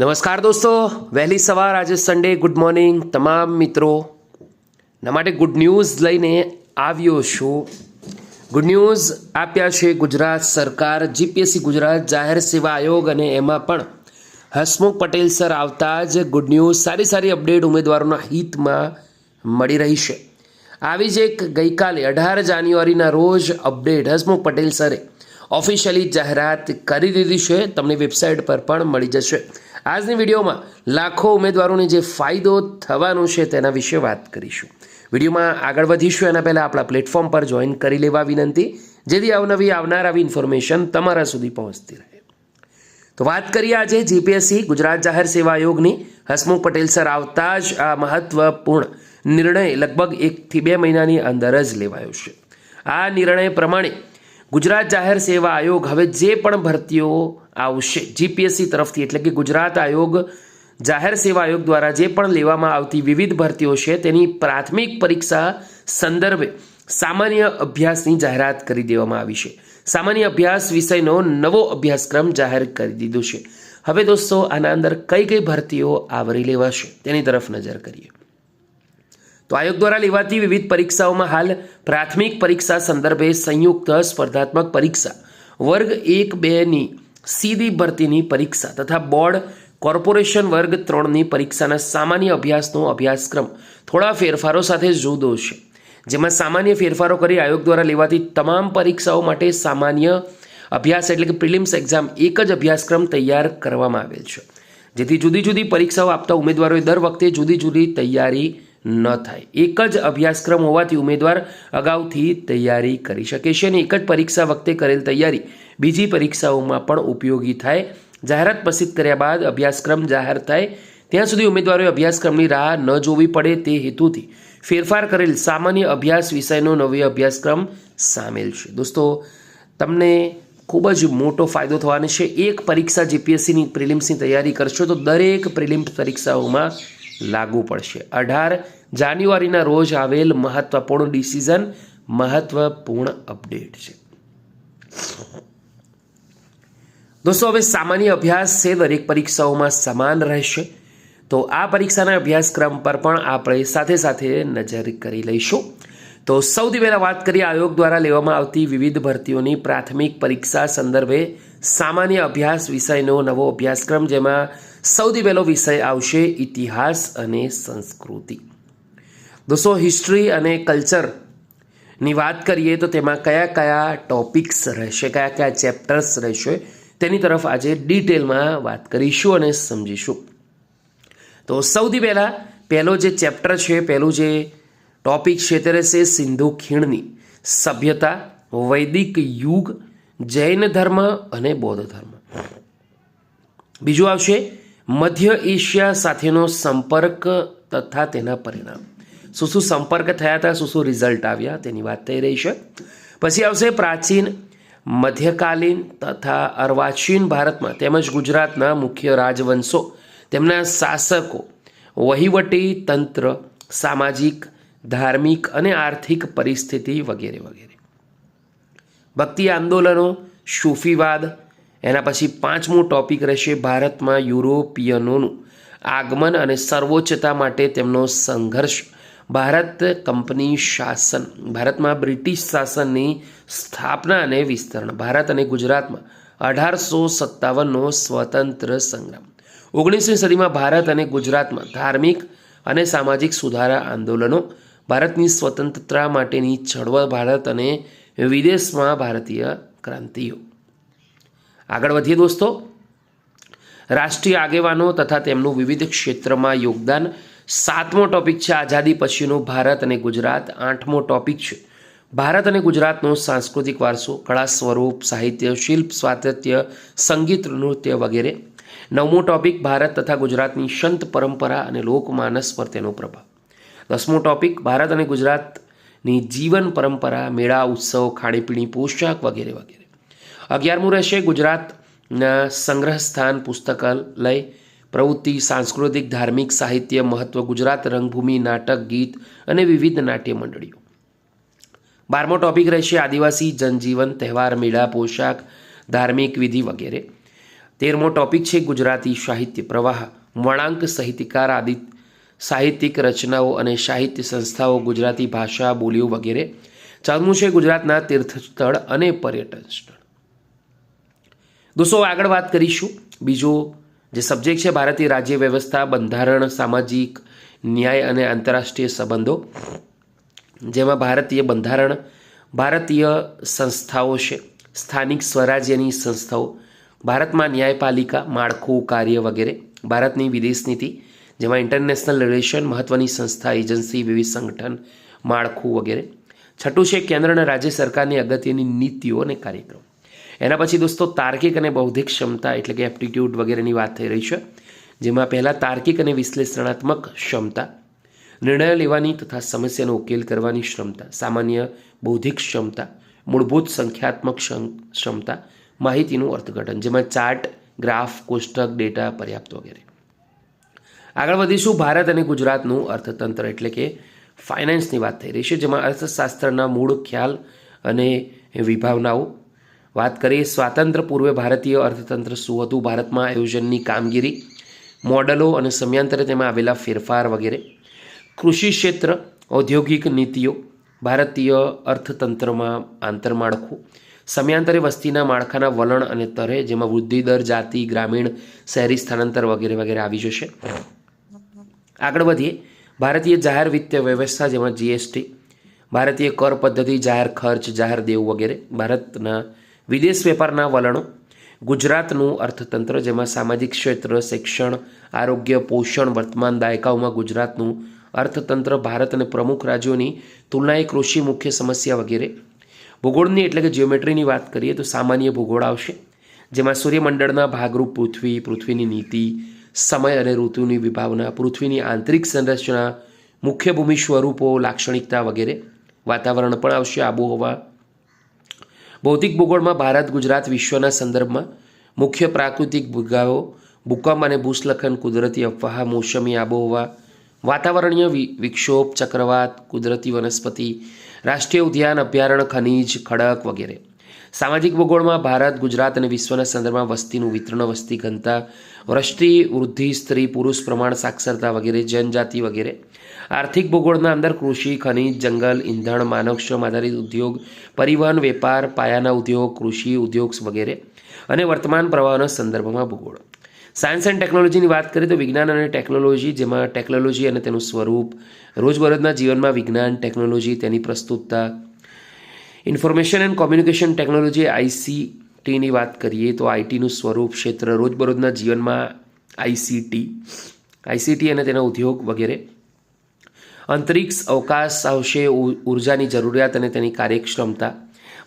નમસ્કાર દોસ્તો, વહેલી સવાર આજે સન્ડે ગુડ મોર્નિંગ તમામ મિત્રો. ના માટે ગુડ ન્યૂઝ લઈને આવ્યો છું. ગુડ ન્યૂઝ આપ્યા છે ગુજરાત સરકાર જીપીએસસી ગુજરાત જાહેર સેવા આયોગ અને એમાં પણ હસમુખ પટેલ સર આવતા જ ગુડ ન્યૂઝ સારી સારી અપડેટ ઉમેદવારોના હિતમાં મળી રહી છે. આવી જ એક ગઈકાલે અઢાર જાન્યુઆરીના રોજ અપડેટ હસમુખ પટેલ સરે ઓફિશિયલી જાહેરાત કરી દીધી છે. તમને વેબસાઇટ પર પણ મળી જશે. આજની વિડીયોમાં લાખો ઉમેદવારોને જે ફાયદો થવાનો છે તેના વિશે વાત કરીશું. વિડીયોમાં આગળ વધીશું. એના પહેલાં આપણા પ્લેટફોર્મ પર જોઈન કરી લેવા વિનંતી. જેથી અવનવી આવનાર આવી ઇન્ફોર્મેશન તમારા સુધી પહોંચતી રહે. તો વાત કરીએ આજે જીપીએસસી ગુજરાત જાહેર સેવા આયોગની. હસમુખ પટેલ સર આવતા જ આ મહત્વપૂર્ણ નિર્ણય લગભગ એકથી બે મહિનાની અંદર જ લેવાયો છે. આ નિર્ણય પ્રમાણે ગુજરાત જાહેર સેવા આયોગ હવે જે પણ ભરતીઓ આવશે જીપીએસસી તરફથી એટલે કે ગુજરાત આયોગ, જાહેર સેવા આયોગ દ્વારા જે પણ લેવામાં આવતી વિવિધ ભરતીઓ છે, તેની પ્રાથમિક પરીક્ષા સંદર્ભે સામાન્ય અભ્યાસની જાહેરાત કરી દેવામાં આવી છે. સામાન્ય અભ્યાસ વિષયનો નવો અભ્યાસક્રમ જાહેર કરી દીધો છે. હવે દોસ્તો, આના અંદર કઈ કઈ ભરતીઓ આવરી લેવાશે તેની તરફ નજર કરીએ. તો આયોગ દ્વારા લેવાતી વિવિધ પરીક્ષાઓમાં હાલ પ્રાથમિક પરીક્ષા સંદર્ભે સંયુક્ત સ્પર્ધાત્મક પરીક્ષા વર્ગ એક બેની સીધી ભરતીની પરીક્ષા તથા બોર્ડ કોર્પોરેશન વર્ગ ત્રણની પરીક્ષાના સામાન્ય અભ્યાસનો અભ્યાસક્રમ થોડા ફેરફારો સાથે જુદો છે. જેમાં સામાન્ય ફેરફારો કરી આયોગ દ્વારા લેવાતી તમામ પરીક્ષાઓ માટે સામાન્ય અભ્યાસ એટલે કે પ્રિલિમ્સ એક્ઝામ એક જ અભ્યાસક્રમ તૈયાર કરવામાં આવેલ છે. જેથી જુદી જુદી પરીક્ષાઓ આપતા ઉમેદવારોએ દર વખતે જુદી જુદી તૈયારી ન થાય. એક જ અભ્યાસક્રમ હોવાથી ઉમેદવાર અગાઉથી તૈયારી કરી શકે છે અને એક જ પરીક્ષા વખતે કરેલ તૈયારી બીજી પરીક્ષાઓમાં પણ ઉપયોગી થાય. જાહેરાત પ્રસિદ્ધ કર્યા બાદ અભ્યાસક્રમ જાહેર થાય. ત્યાં સુધી ઉમેદવારોએ અભ્યાસક્રમની રાહ ન જોવી પડે તે હેતુથી ફેરફાર કરેલ સામાન્ય અભ્યાસ વિષયનો નવો અભ્યાસક્રમ સામેલ છે. દોસ્તો, તમને ખૂબ જ મોટો ફાયદો થવાનો છે. એક પરીક્ષા જીપીએસસીની પ્રિલિમ્સની તૈયારી કરશો તો દરેક પ્રિલિમ્સ પરીક્ષાઓમાં લાગુ પડશે. અઢાર જાન્યુઆરીના રોજ આવેલ મહત્વપૂર્ણ ડિસિઝન, મહત્વપૂર્ણ અપડેટ છે. દોસ્તો, હવે સામાન્ય અભ્યાસ છે, દરેક પરીક્ષાઓમાં સમાન રહેશે. તો આ પરીક્ષાના અભ્યાસક્રમ પર પણ આપણે સાથે સાથે નજર કરી લઈશું. તો સૌથી પહેલાં વાત કરીએ, આયોગ દ્વારા લેવામાં આવતી વિવિધ ભરતીઓની પ્રાથમિક પરીક્ષા સંદર્ભે સામાન્ય અભ્યાસ વિષયનો નવો અભ્યાસક્રમ, જેમાં સૌથી પહેલો વિષય આવશે ઇતિહાસ અને સંસ્કૃતિ. દોસ્તો, હિસ્ટ્રી અને કલ્ચરની વાત કરીએ તો તેમાં કયા કયા ટોપિક્સ રહેશે, કયા કયા ચેપ્ટર્સ રહેશે તેની તરફ આજે ડિટેલમાં વાત કરીશું અને સમજીશું. તો સૌથી પહેલાં, પહેલો જે ચેપ્ટર છે, પહેલું જે ટોપિક છે તે રહેશે સિંધુ ખીણની. સભ્યતા, વૈદિક યુગ, જૈન ધર્મ અને બૌદ્ધ ધર્મ. બીજું આવશે, મધ્ય એશિયા સાથેનો સંપર્ક તથા તેના પરિણામ. શું શું સંપર્ક થયા હતા, શું શું રિઝલ્ટ આવ્યા, તેની વાત થઈ રહી છે. પછી આવશે પ્રાચીન મધ્યકાલીન તથા અર્વાચીન ભારતમાં તેમજ ગુજરાતના મુખ્ય રાજવંશો, તેમના શાસકો, વહીવટી તંત્ર, સામાજિક, ધાર્મિક અને આર્થિક પરિસ્થિતિ વગેરે વગેરે. ભક્તિ આંદોલનો, સૂફીવાદ, એના પછી પાંચમું ટોપિક રહેશે ભારતમાં યુરોપિયનોનું આગમન અને સર્વોચ્ચતા માટે તેમનો સંઘર્ષ. ભારત કંપની શાસન, ભારતમાં બ્રિટિશ શાસનની સ્થાપના અને વિસ્તરણ, ભારત અને ગુજરાતમાં અઢારસો સત્તાવનનો સ્વતંત્ર સંગ્રામ. ઓગણીસમી સદીમાં ભારત અને ગુજરાતમાં ધાર્મિક અને સામાજિક સુધારા આંદોલનો, ભારતની સ્વતંત્રતા માટેની ચળવળ ભારત અને વિદેશમાં ભારતીય ક્રાંતિઓ. આગળ વધીએ દોસ્તો. રાષ્ટ્રીય આગેવાનો તથા તેમનું વિવિધ ક્ષેત્રમાં યોગદાન સાતમો ટોપિક છે આઝાદી પછીનું ભારત અને ગુજરાત. આઠમો ટોપિક છે ભારત અને ગુજરાતનો સાંસ્કૃતિક વારસો, કળા સ્વરૂપ, સાહિત્ય, શિલ્પ, સ્વાતંત્ર્ય, સંગીત, નૃત્ય વગેરે. નવમો ટોપિક, ભારત તથા ગુજરાતની સંત પરંપરા અને લોકમાનસ પર તેનો પ્રભાવ. દસમો ટોપિક, ભારત અને ગુજરાતની જીવન પરંપરા, મેળા, ઉત્સવ, ખાણીપીણી, પોશાક વગેરે વગેરે. અગિયારમું રહેશે ગુજરાતના સંગ્રહ સ્થાન પુસ્તકાલય પ્રવૃત્તિ, સાંસ્કૃતિક, ધાર્મિક સાહિત્ય, મહત્વ, ગુજરાત, રંગભૂમિ, નાટક, ગીત અને વિવિધ નાટ્ય મંડળીઓ. બારમો ટોપિક રહેશે આદિવાસી જનજીવન, તહેવાર, મેળા, પોશાક, ધાર્મિક વિધિ વગેરે. તેરમો ટોપિક છે ગુજરાતી સાહિત્ય પ્રવાહ, વળાંક, સાહિત્યકાર આદિ સાહિત્યિક રચનાઓ અને સાહિત્ય સંસ્થાઓ, ગુજરાતી ભાષા, બોલીઓ વગેરે. ચૌદમું છે ગુજરાતના તીર્થસ્થળ અને પર્યટન સ્થળ. દોસ્તો, આગળ વાત કરીશું. બીજો જે સબ્જેક્ટ છે ભારતીય રાજ્ય વ્યવસ્થા, બંધારણ, સામાજિક, ન્યાય અને આંતરરાષ્ટ્રીય સંબંધો. જેમાં ભારતીય બંધારણ ભારતીય સંસ્થાઓ છે, સ્થાનિક સ્વરાજ્યની સંસ્થાઓ, ભારતમાં ન્યાયપાલિકા, માળખું, કાર્ય વગેરે, ભારતની વિદેશ નીતિ, જેમાં ઇન્ટરનેશનલ રિલેશન મહત્ત્વની સંસ્થા એજન્સી વિવિધ સંગઠન, માળખું વગેરે. છઠ્ઠું છે કેન્દ્ર અને રાજ્ય સરકારની અગત્યની નીતિઓ અને કાર્યક્રમ. એના પછી દોસ્તો તાર્કિક અને બૌદ્ધિક ક્ષમતા એટલે કે એપ્ટિટ્યૂડ વગેરેની વાત થઈ રહી છે, જેમાં પહેલાં તાર્કિક અને વિશ્લેષણાત્મક ક્ષમતા, નિર્ણય લેવાની તથા સમસ્યાનો ઉકેલ કરવાની ક્ષમતા, સામાન્ય બૌદ્ધિક ક્ષમતા, મૂળભૂત સંખ્યાત્મક ક્ષમતા, માહિતીનું અર્થઘટન, જેમાં ચાર્ટ, ગ્રાફ, કોષ્ટક, ડેટા, પર્યાપ્ત વગેરે. આગળ વધીશું ભારત અને ગુજરાતનું અર્થતંત્ર એટલે કે ફાઇનાન્સની વાત થઈ રહી છે, જેમાં અર્થશાસ્ત્રના મૂળ ખ્યાલ અને વિભાવનાઓ વાત કરીએ સ્વાતંત્ર્ય પૂર્વે ભારતીય અર્થતંત્ર શું હતું? ભારતમાં આયોજનની કામગીરી, મોડલો અને સમયાંતરે તેમાં આવેલા ફેરફાર વગેરે, કૃષિ ક્ષેત્ર, ઔદ્યોગિક નીતિઓ, ભારતીય અર્થતંત્રમાં આંતરમાળખું સમયાંતરે વસ્તીના માળખાના વલણ અને તરે, જેમાં વૃદ્ધિ દર, જાતિ, ગ્રામીણ, શહેરી સ્થાનાંતર વગેરે વગેરે આવી જશે. આગળ વધીએ, ભારતીય જાહેર વિત્તીય વ્યવસ્થા જેમાં જીએસટી ભારતીય કર પદ્ધતિ, જાહેર ખર્ચ, જાહેર દેવું વગેરે, ભારતના વિદેશ વેપારના વલણો, ગુજરાતનું અર્થતંત્ર જેમાં સામાજિક ક્ષેત્ર, શિક્ષણ, આરોગ્ય, પોષણ, વર્તમાન દાયકાઓમાં ગુજરાતનું અર્થતંત્ર, ભારત અને પ્રમુખ રાજ્યોની તુલનાએ કૃષિ મુખ્ય સમસ્યા વગેરે. ભૂગોળની એટલે કે જીઓમેટ્રીની વાત કરીએ તો સામાન્ય ભૂગોળ આવશે, જેમાં સૂર્યમંડળના ભાગરૂપ પૃથ્વી, પૃથ્વીની નીતિ, સમય અને ઋતુની વિભાવના, પૃથ્વીની આંતરિક સંરચના, મુખ્ય ભૂમિ સ્વરૂપો, લાક્ષણિકતા વગેરે વાતાવરણ પણ આવશે, આબોહવા ભૌતિક ભૂગોળમાં ભારત, ગુજરાત વિશ્વના સંદર્ભમાં મુખ્ય પ્રાકૃતિક ભૂગાઓ ભૂકંપ અને ભૂસ્ખલન, કુદરતી અફવાહ, મોસમી આબોહવા, વાતાવરણીય વિક્ષોભ, ચક્રવાત, કુદરતી વનસ્પતિ, રાષ્ટ્રીય ઉદ્યાન, અભયારણ્ય, ખનિજ, ખડક વગેરે. સામાજિક ભૂગોળમાં ભારત, ગુજરાત અને વિશ્વના સંદર્ભમાં વસ્તીનું વિતરણ, વસ્તી ઘનતા, વૃષ્ટિ, વૃદ્ધિ, સ્ત્રી, પુરુષ, પ્રમાણ, સાક્ષરતા વગેરે, જનજાતિ વગેરે. આર્થિક ભૂગોળના અંદર કૃષિ, ખનિજ, જંગલ, ઈંધણ માનવશ્રમ આધારિત ઉદ્યોગ, પરિવહન, વેપાર, પાયાના ઉદ્યોગ, કૃષિ, ઉદ્યોગ વગેરે અને વર્તમાન પ્રવાહના સંદર્ભમાં ભૂગોળ. સાયન્સ એન્ડ ટેકનોલોજીની વાત કરીએ તો વિજ્ઞાન અને ટેકનોલોજી, જેમાં ટેકનોલોજી અને તેનું સ્વરૂપ, રોજબરોજના જીવનમાં વિજ્ઞાન, ટેકનોલોજી, તેની પ્રસ્તુતતા ઇન્ફોર્મેશન એન્ડ કોમ્યુનિકેશન ટેકનોલોજી આઈસીટીની વાત કરીએ તો આઈટીનું સ્વરૂપ ક્ષેત્ર રોજબરોજના જીવનમાં આઈસીટી આઈસીટી અને તેના ઉદ્યોગ વગેરે. અંતરિક્ષ અવકાશ આવશે ઉર્જાની જરૂરિયાત અને તેની કાર્યક્ષમતા.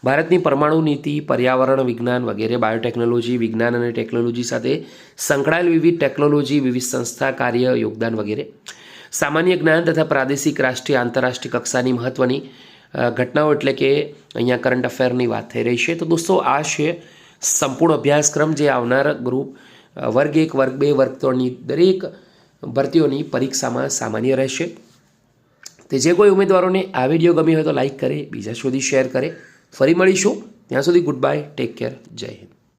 ભારતની પરમાણુ નીતિ, પર્યાવરણ વિજ્ઞાન વગેરે, બાયોટેકનોલોજી વિજ્ઞાન અને ટેકનોલોજી સાથે સંકળાયેલ વિવિધ ટેકનોલોજી, વિવિધ સંસ્થા, કાર્ય, યોગદાન વગેરે. સામાન્ય જ્ઞાન તથા પ્રાદેશિક રાષ્ટ્રીય આંતરરાષ્ટ્રીય કક્ષાની મહત્ત્વની ઘટનાઓ એટલે કે અહીંયા કરંટ અફેરની વાત થઈ રહી છે. તો દોસ્તો, આ છે સંપૂર્ણ અભ્યાસક્રમ જે આવનાર ગ્રુપ વર્ગ એક, વર્ગ બે, વર્ગ ત્રણની દરેક ભરતીઓની પરીક્ષામાં સામાન્ય રહેશે. તે જે કોઈ ઉમેદવારોને આ વીડિયો ગમ્યો હોય તો લાઈક કરે, બીજા સુધી શેર કરે. ફરી મળીશું. ત્યાં સુધી ગુડ બાય ટેક કેર જય હિન્દ.